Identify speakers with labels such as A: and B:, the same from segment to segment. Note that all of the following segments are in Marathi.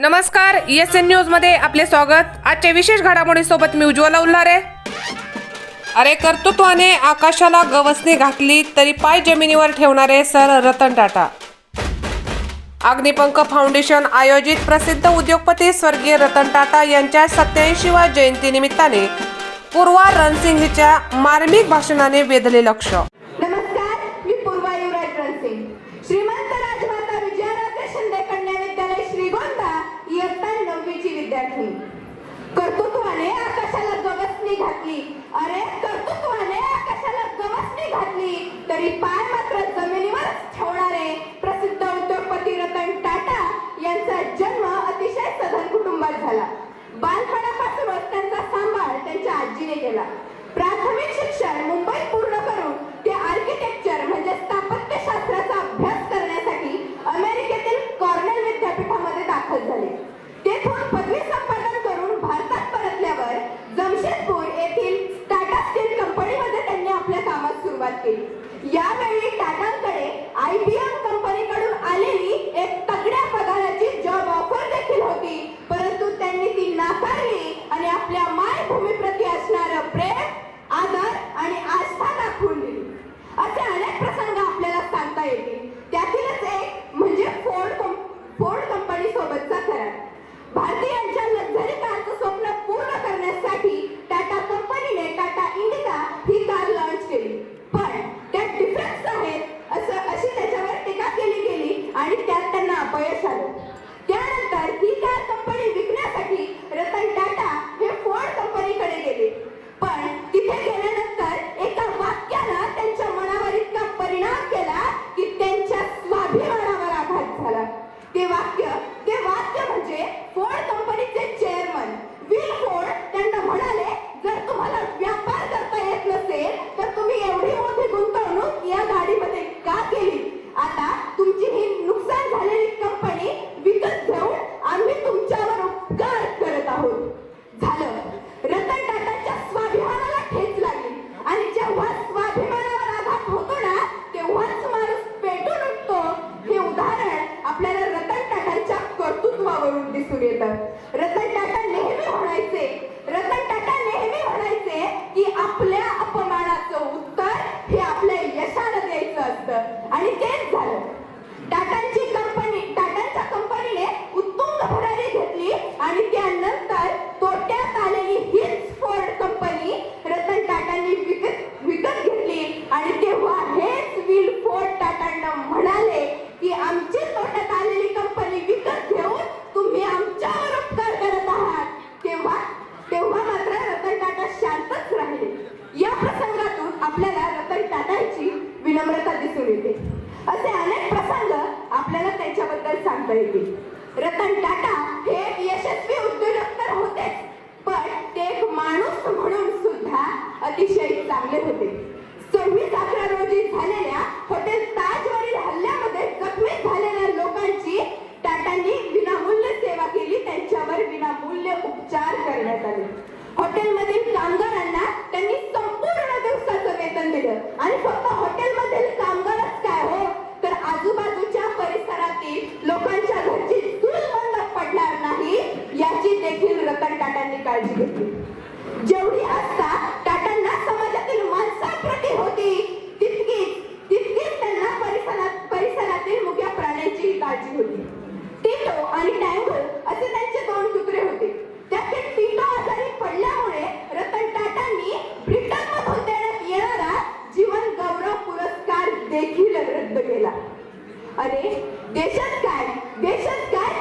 A: नमस्कार एस एन न्यूजमध्ये आपले स्वागत. आजच्या विशेष घडामोडी सोबत मी उज्ज्वला उल्हारे. अरे कर्तृत्वाने आकाशाला गवसणी घातली तरी पाय जमिनीवर ठेवणारे सर रतन टाटा. अग्निपंख फाउंडेशन आयोजित प्रसिद्ध उद्योगपती स्वर्गीय रतन टाटा यांच्या सत्याऐंशीव्या जयंतीनिमित्ताने पूर्वा रणसिंग हिच्या मार्मिक भाषणाने वेधले लक्ष.
B: ठेवणारे प्रसिद्ध उद्योगपती रतन टाटा यांचा जन्म अतिशय सधन कुटुंबात झाला. बालपणापासूनच त्यांचा सांभाळ त्यांच्या आजीने केला. प्राथमिक शिक्षण कळली रतन टाटा हे यशस्वी उद्योजक तर होतेच. पण ते एक माणूस म्हणून सुद्धा अतिशय चांगले होते. सव्वीस अकरा रोजी झालेल्या हॉटेल ताजवरील हल्ले काळजी घेते जेवढी असता टाटांना समाजातील माणसांप्रती होती तितकी तितकीच त्यांना परिसरात परिसरातील मुख्या प्राण्यांची काळजी होती. टिटो आणि टँगल असे त्यांचे दोन तुकडे होते. टिटो आजारी पडल्यामुळे रतन टाटांनी ब्रिटनमधून देण्यात येणारा जीवन गौरव पुरस्कार देखील रद्द केला. अरे देशात काय? देशात काय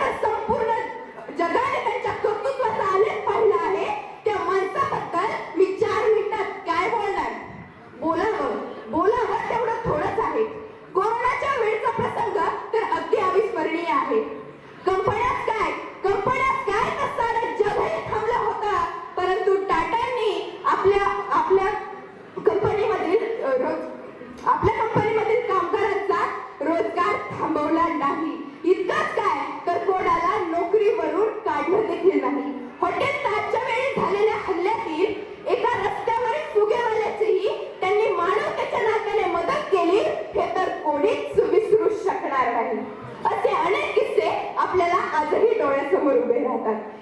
C: Okay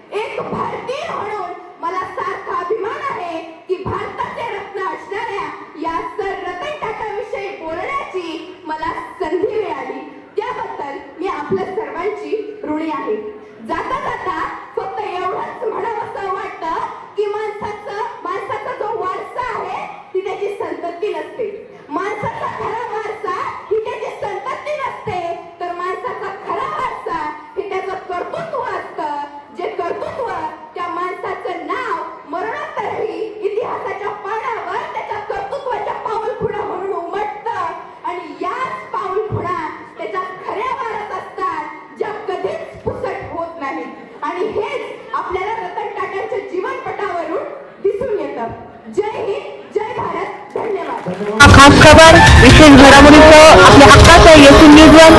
C: खबर विशेष घडामोडीसह आपल्या हक्काचं येथील न्यूज वन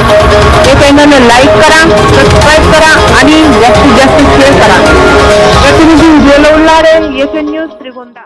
C: हे लाईक करा सबस्क्राईब करा आणि जास्तीत जास्त शेअर करा. प्रतिनिधी उज्ज्वल उल्हारे येथील न्यूज त्रिगोंदा